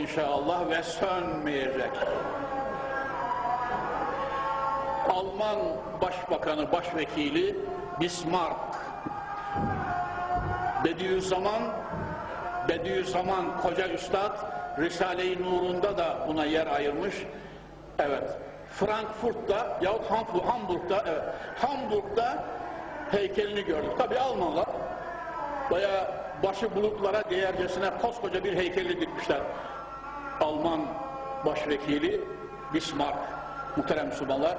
inşallah ve sönmeyecek. Alman Başbakanı, Başvekili Bismarck Bediüzzaman Bediüzzaman Koca Üstad Risale-i Nur'unda da buna yer ayırmış. Evet. Frankfurt'ta yahut Hamburg, Hamburg'da evet. Hamburg'da heykelini gördük. Tabi Almanlar bayağı başı bulutlara değercesine koskoca bir heykeli dikmişler. Alman başvekili Bismarck, muhterem Müslümanlar,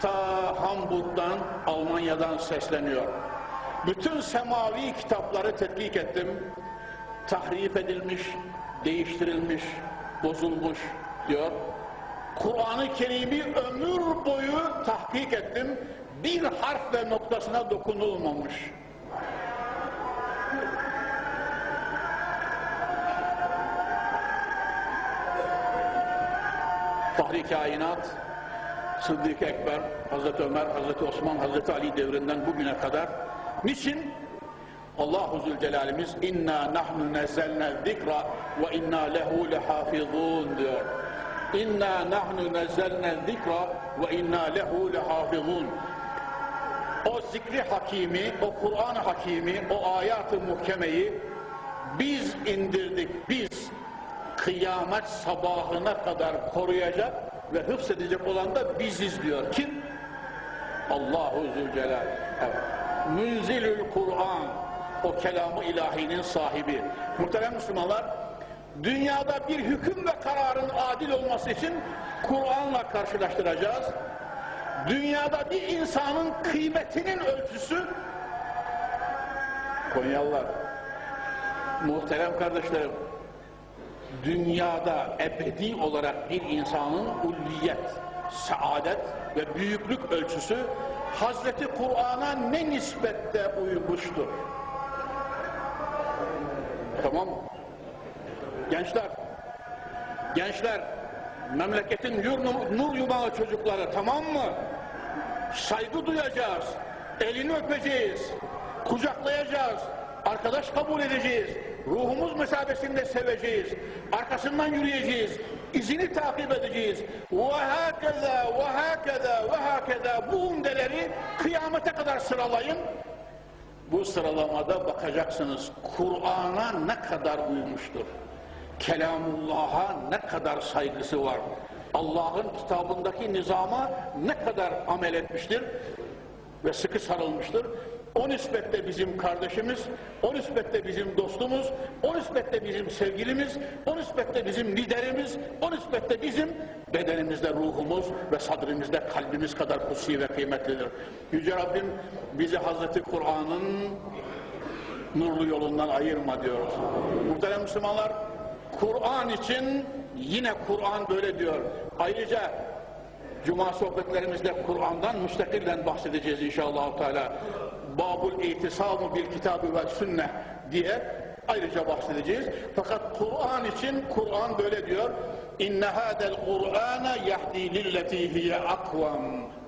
ta Hamburg'dan, Almanya'dan sesleniyor. Bütün semavi kitapları tetkik ettim. Tahrif edilmiş, değiştirilmiş, bozulmuş diyor. Kur'an-ı Kerim'i ömür boyu tahkik ettim. Bir harf ve noktasına dokunulmamış. Fahri Kainat, Sıddık Ekber, Hazreti Ömer, Hazreti Osman, Hazreti Ali devrinden bugüne kadar niçin? Allahu Zülcelal'imiz inna nahnu nezzelne zikra ve inna lehu lehafizun diyor. İnna nahnu nezzelne zikra ve inna lehu lehafizun. O zikri hakimi, o Kur'an hakimi, o ayat-ı muhkemeyi biz indirdik, biz kıyamet sabahına kadar koruyacak ve hıfzedecek olan da biziz diyor. Kim? Allahu Zülcelal. Münzilül Kur'an. O kelamı ilahinin sahibi. Muhterem Müslümanlar, dünyada bir hüküm ve kararın adil olması için Kur'an'la karşılaştıracağız. Dünyada bir insanın kıymetinin ölçüsü Konyalılar, muhterem kardeşlerim, dünyada ebedi olarak bir insanın ulliyet, saadet ve büyüklük ölçüsü Hazreti Kur'an'a ne nispette uymuştur? Tamam? Gençler, gençler, memleketin nur yumağı çocukları tamam mı? Saygı duyacağız, elini öpeceğiz, kucaklayacağız, arkadaş kabul edeceğiz, ruhumuz mesabesinde seveceğiz, arkasından yürüyeceğiz, izini takip edeceğiz. Ve hakeza, ve hakeza, ve hakeza bu umdeleri kıyamete kadar sıralayın. Bu sıralamada bakacaksınız Kur'an'a ne kadar uymuştur. Kelamullah'a ne kadar saygısı var. Allah'ın kitabındaki nizama ne kadar amel etmiştir ve sıkı sarılmıştır. O nispette bizim kardeşimiz, o nispette bizim dostumuz, o nispette bizim sevgilimiz, o nispette bizim liderimiz, o nispette bizim bedenimizde ruhumuz ve sadrimizde kalbimiz kadar kutsi ve kıymetlidir. Yüce Rabbim bizi Hazreti Kur'an'ın nurlu yolundan ayırma diyoruz. Muhterem Müslümanlar, Kur'an için yine Kur'an böyle diyor. Ayrıca Cuma sohbetlerimizde Kur'an'dan müstakilden bahsedeceğiz inşallah Teala. Babul İtisamı bil kitabı ve sünne diye ayrıca bahsedeceğiz. Fakat Kur'an için Kur'an böyle diyor. İnne hadel Kur'ana yahdi lilleti hiye akvam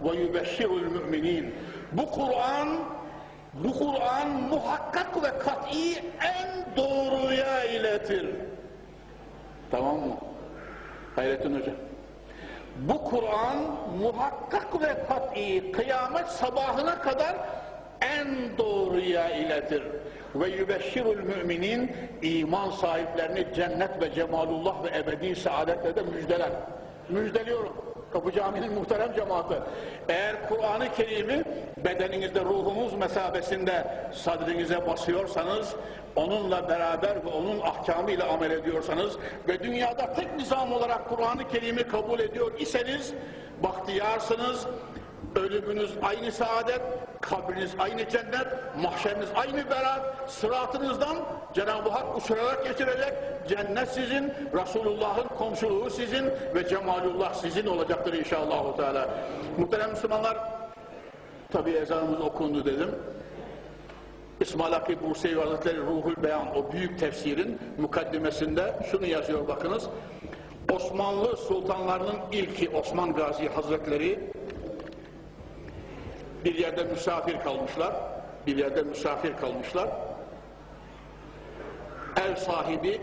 ve yubeşşirul müminin. Bu Kur'an bu Kur'an muhakkak ve kat'i en doğruya iletir. Tamam mı? Hayrettin Hoca. Bu Kur'an muhakkak ve kat'i kıyamet sabahına kadar en doğruya iletir. Ve yübeşşirul müminin iman sahiplerini cennet ve cemalullah ve ebedi saadetle de müjdeler. Müjdeliyorum. Kapı Camii'nin muhterem cemaati. Eğer Kur'an-ı Kerim'i bedeninizde ruhumuz mesabesinde sadrinize basıyorsanız, onunla beraber ve onun ahkamıyla amel ediyorsanız ve dünyada tek nizam olarak Kur'an-ı Kerim'i kabul ediyor iseniz, bahtiyarsınız, ölümünüz aynı saadet, kabriniz aynı cennet, mahşeriniz aynı berat, sıratınızdan Cenab-ı Hak uçurarak geçirecek, cennet sizin, Resulullah'ın komşuluğu sizin ve cemalullah sizin olacaktır inşallah. Teala. Muhterem Müslümanlar, tabi ezanımız okundu dedim. İsmail Hakkı Bursevi Hazretleri Ruhul Beyan, o büyük tefsirin mukaddimesinde şunu yazıyor bakınız. Osmanlı sultanlarının ilki Osman Gazi Hazretleri bir yerde misafir kalmışlar. Bir yerde misafir kalmışlar. Ev sahibi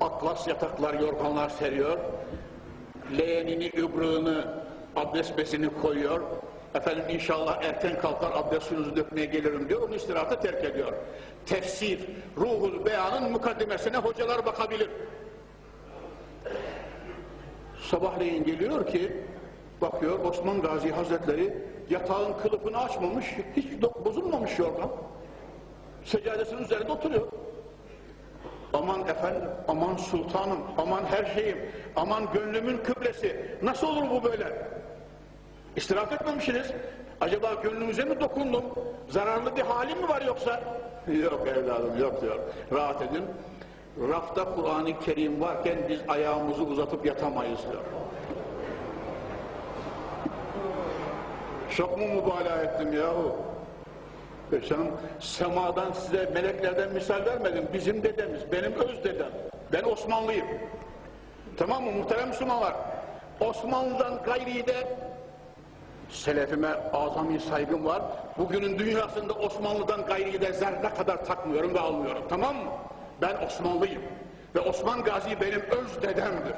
Atlas yataklar, yorganlar seriyor. Leğenini, übrığını, abdest bezini koyuyor. Efendim inşallah erken kalkar abdest suyunuzu dökmeye gelirim diyor. Onu istirahata terk ediyor. Tefsir, ruhul beyanın mukaddimesine hocalar bakabilir. Sabahleyin geliyor ki bakıyor Osman Gazi Hazretleri yatağın kılıfını açmamış, hiç bozulmamış yorgan. Seccadesinin üzerinde oturuyor. Aman efendim, aman sultanım, aman her şeyim, aman gönlümün kıblesi. Nasıl olur bu böyle? İstirahat etmemişsiniz. Acaba gönlünüze mi dokundum? Zararlı bir halim mi var yoksa? Yok evladım yok diyor. Rahat edin. Rafta Kur'an-ı Kerim varken biz ayağımızı uzatıp yatamayız diyor. Çok mu mübalağa ettim yahu? Canım semadan size meleklerden misal vermedim. Bizim dedemiz, benim öz dedem. Ben Osmanlıyım. Tamam mı muhterem Müslümanlar? Osmanlı'dan gayri de selefime azami saygım var. Bugünün dünyasında Osmanlı'dan gayri de zerre kadar takmıyorum ve almıyorum. Tamam mı? Ben Osmanlıyım. Ve Osman Gazi benim öz dedemdir.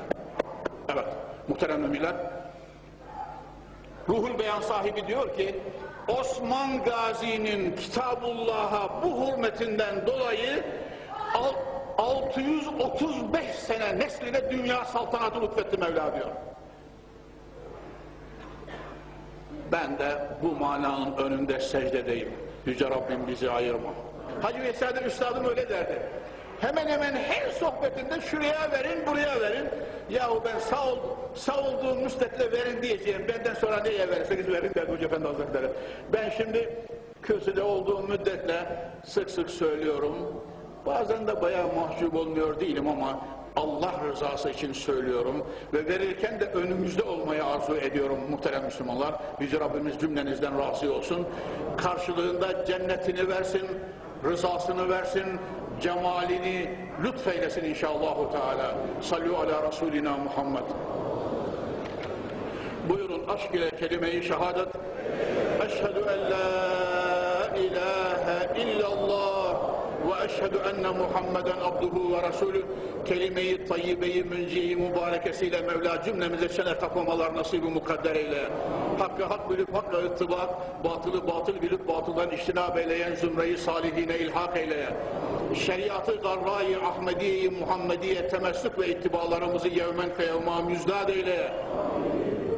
Evet muhterem müminler. Ruhul Beyan sahibi diyor ki Osman Gazi'nin Kitabullah'a bu hürmetinden dolayı al- 635 sene nesline dünya saltanatı lütfetti Mevla diyor. Ben de bu mananın önünde secdedeyim. Yüce Rabbim bizi ayırma. Hacı Veysade Üstadım öyle derdi. Hemen hemen her sohbetinde şuraya verin, buraya verin. Yahu ben sağ, ol, sağ olduğum müstetle verin diyeceğim. Benden sonra neye verirseniz verin derdi Hoca Efendi Hazretleri. Ben şimdi kürsüde olduğum müddetle sık sık söylüyorum. Bazen de bayağı mahcup olmuyor değilim ama Allah rızası için söylüyorum ve verirken de önümüzde olmayı arzu ediyorum muhterem Müslümanlar. Yüce Rabbimiz cümlenizden razı olsun. Karşılığında cennetini versin, rızasını versin, cemalini lütfeylesin inşallahu teala. Sallu ala Resulina Muhammed. Buyurun aşk ile kelime-i şehadet. Eşhedü en la ilahe illallah ve eşhedü enne Muhammeden abduhu ve resulü kelime-i tayyibeyi münci-i mübarekesiyle Mevla cümlemize şeref takmamalar nasibi mukadder eyle. Hakkı hak bilip hakka ıttibak, batılı batıl bilip batıldan iştinab eyleyen zümreyi salihine ilhak eyle. Şeriatı garra-i Ahmediye-i Muhammediye temessük ve ittibalarımızı yevmen feyevma müzdad eyle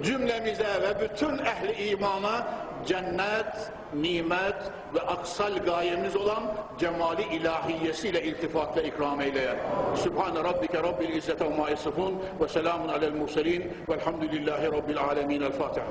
cümlemize ve bütün ehli imana cennet, nimet ve aksal gayemiz olan cemali ilahiyesiyle iltifat ve ikram eyle. Sübhane Rabbike Rabbil İzzete ve ma yasifun ve selamun alel murselin velhamdülillahi Rabbil alemin. El Fatiha.